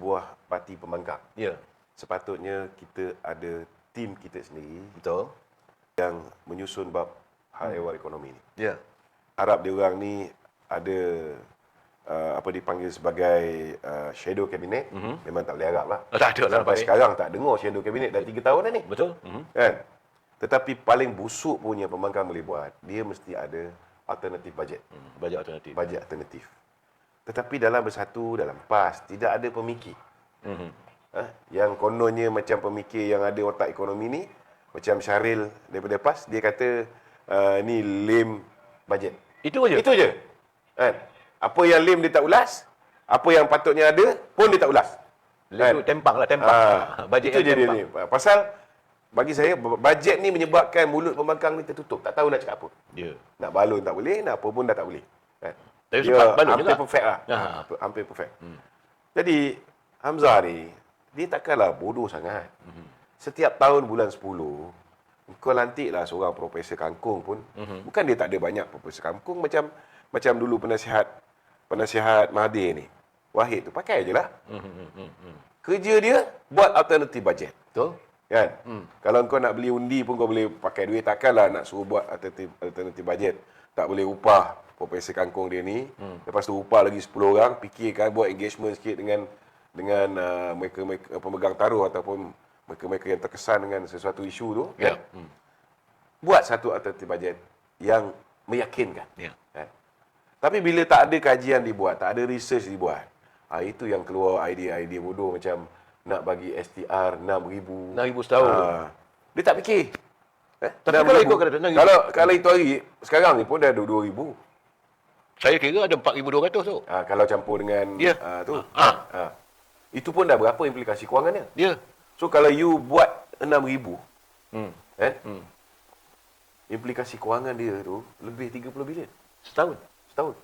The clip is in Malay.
sebuah parti pembangkang. Ya. Sepatutnya kita ada tim kita sendiri Betul. yang menyusun bab hal ehwal ekonomi ni. Ya. Harap dia orang ni ada uh, apa dipanggil sebagai uh, shadow cabinet. Mm-hmm. Memang tak boleh harap lah. Oh, tak ada lah, Sampai baik. sekarang tak dengar shadow cabinet dah 3 tahun dah ni. Betul? Mhm. Kan? Tetapi paling busuk punya pembangkang boleh buat, dia mesti ada alternatif bajet. Hmm. Bajet alternatif. Bajet alternatif. Tetapi dalam bersatu, dalam PAS, tidak ada pemikir. Mhm. Ha? Yang kononnya macam pemikir yang ada otak ekonomi ni, macam Syaril daripada PAS, dia kata uh, ni lame bajet. Itu aja. Itu je. Kan? Apa yang lame dia tak ulas, apa yang patutnya ada pun dia tak ulas. Itu tempang lah, tempang. Ah, Bajet itu je yang dia tempang. ni. Pasal bagi saya bajet ni menyebabkan mulut pembangkang ni tertutup. Tak tahu nak cakap apa. Ya. Nak balon tak boleh, nak apa pun dah tak boleh. Kan? Tapi Dia sempat hampir juga. perfect lah. Ah. Hampir, perfect. Hmm. Jadi Hamzah ni, dia takkanlah bodoh sangat. Hmm. Setiap tahun bulan 10, kau lantiklah seorang profesor kangkung pun. Hmm. Bukan dia tak ada banyak profesor kangkung macam macam dulu penasihat penasihat Mahathir ni. Wahid tu pakai je lah. Mhm. Kerja dia buat alternatif bajet. Betul? Kan? Hmm. Kalau kau nak beli undi pun kau boleh pakai duit. Takkanlah nak suruh buat alternatif, alternatif bajet. Tak boleh upah profesor kangkung dia ni. Hmm. Lepas tu upah lagi 10 orang. Fikirkan buat engagement sikit dengan dengan uh, mereka, mereka pemegang taruh ataupun mereka-mereka yang terkesan dengan sesuatu isu tu. Ya. Kan? Buat satu alternatif bajet yang meyakinkan. Ya. Kan? Tapi bila tak ada kajian dibuat, tak ada research dibuat, ha, itu yang keluar idea-idea bodoh macam nak bagi STR 6,000. 6,000 setahun. Ha, dia tak fikir. Eh? Tapi 6,000. kalau ikut kata 6,000. Kalau, kalau itu hari, sekarang ni pun dah ada 2,000. Saya kira ada 4,200 tu. Ha, kalau campur dengan Ya. ha, tu. Ha. Ha. Itu pun dah berapa implikasi kewangannya. Ya. So kalau you buat 6,000, Hmm. eh, Hmm. implikasi kewangan dia tu lebih 30 bilion Setahun. setahun.